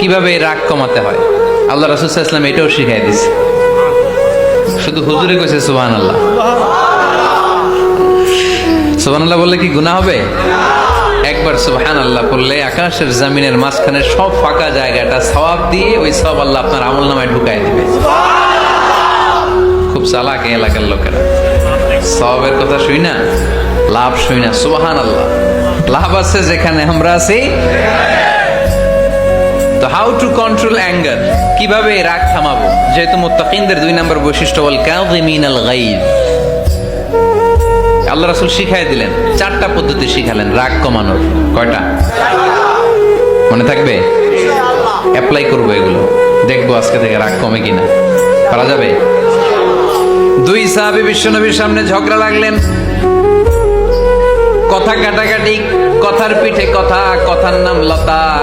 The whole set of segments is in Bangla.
কীভাবে রাগ কমাতে হয়? আল্লাহ রাসুল ইসলাম এটাও শিখাই দিছে। শুধু হুজুরে কইছে সুবহান আল্লাহ সুবহান আল্লাহ বললে কি গুনাহ হবে? একবার সুবহান আল্লাহ বললে আকাশের জমিনের মাঝখানে সব ফাঁকা জায়গাটা সওয়াব দিয়ে ওই সব আল্লাহ আপনার আমল নামায় ঢুকাই দিবে। খুব চালাক এলাকার লোকেরা। সবের কথা শুই না, লাভ শুই না সুবহান আল্লাহ লাভ আছে যেখানে আমরা আছি। তো হাউ টু কন্ট্রোল অ্যাঙ্গার কীভাবে রাগ থামাবো? যেহেতু মুত্তাকিনদের দুই নম্বর বৈশিষ্ট্য বল কাযিমিন আল গাইব। আল্লাহ রাসূল শিখাই দিলেন, চারটা পদ্ধতি শিখালেন রাগ কমানোর। কয়টা? মনে থাকবে? অ্যাপ্লাই করব এগুলো। দেখব আজকে থেকে রাগ কমে কিনা। করা যাবে? দুই সাহাবী বিশ্বনবীর সামনে ঝগড়া লাগলেন। কথা কাটাকাটি, কথার পিঠে কথা, কথার নাম লতা।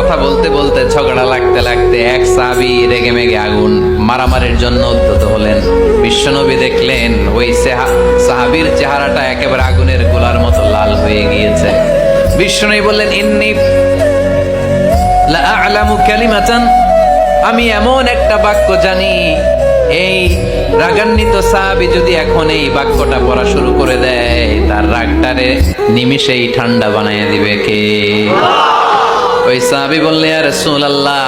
কথা বলতে বলতে ঝগড়া লাগতে লাগতে এক সাহাবি রেগে মেগে আগুন। মারামারির জন্য উদ্যত হলেন। বিশ্বনবী দেখলেন, ওই সেহা- সাহাবীর চেহারাটা একেবারে আগুনের গোলার মতো লাল হয়ে গিয়েছে। বিশ্বনবী বললেন, ইন্নি লা আ'লামু কালিমাতান। আমি এমন একটা বাক্য জানি, এই রাগান্বিত সাহাবি যদি এখন এই বাক্যটা পড়া শুরু করে দেয়, তার রাগটারে নিমিষেই ঠান্ডা বানিয়ে দিবে কে? ওই সাহাবি বললে আর রাসূলুল্লাহ,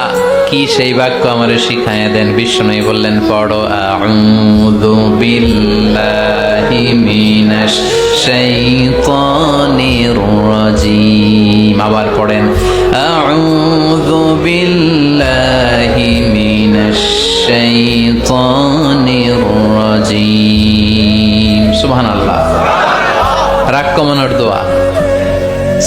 কি সেই বাক্য আমারে শিখায় দেন? বিষ্ণু বললেন, পড়ো, আউযু বিল্লাহি মিনাশ শাইতানির রাজিম।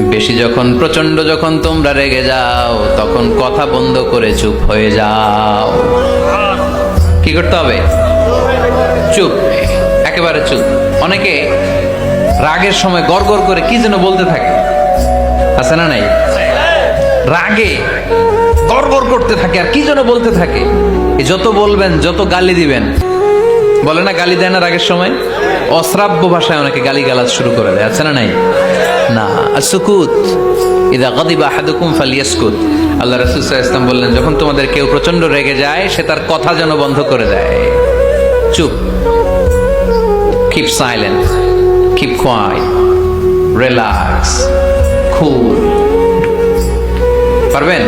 বেশি যখন প্রচণ্ড যখন তোমরা রেগে যাও, তখন কথা বন্ধ করে চুপ হয়ে যাও। কি করতে হবে? চুপ। একেবারে চুপ। অনেকে রাগের সময় গড়গড় করে কি যেন বলতে থাকে। আছে না নাই? রাগে গড়গড় করতে থাকে আর কি যেন বলতে থাকে। যত বলবেন, যত গালি দিবেন। বলে না গালি দেয় না রাগের সময়? অশ্রাব্য ভাষায় অনেকে গালি গালাজ শুরু করে দেয়, আছে না নাই? না। আর সুকুত, ইদা গদিবা আহাদুকুম ফালিয়াসকুত। আল্লাহ রাসূল সাল্লাল্লাহু আলাইহি ওয়াসাল্লাম বললেন, যখন তোমাদের কেউ প্রচণ্ড রেগে যায়, সে তার কথা যেন বন্ধ করে দেয়। চুপ। Keep silent keep quiet relax পারবেন?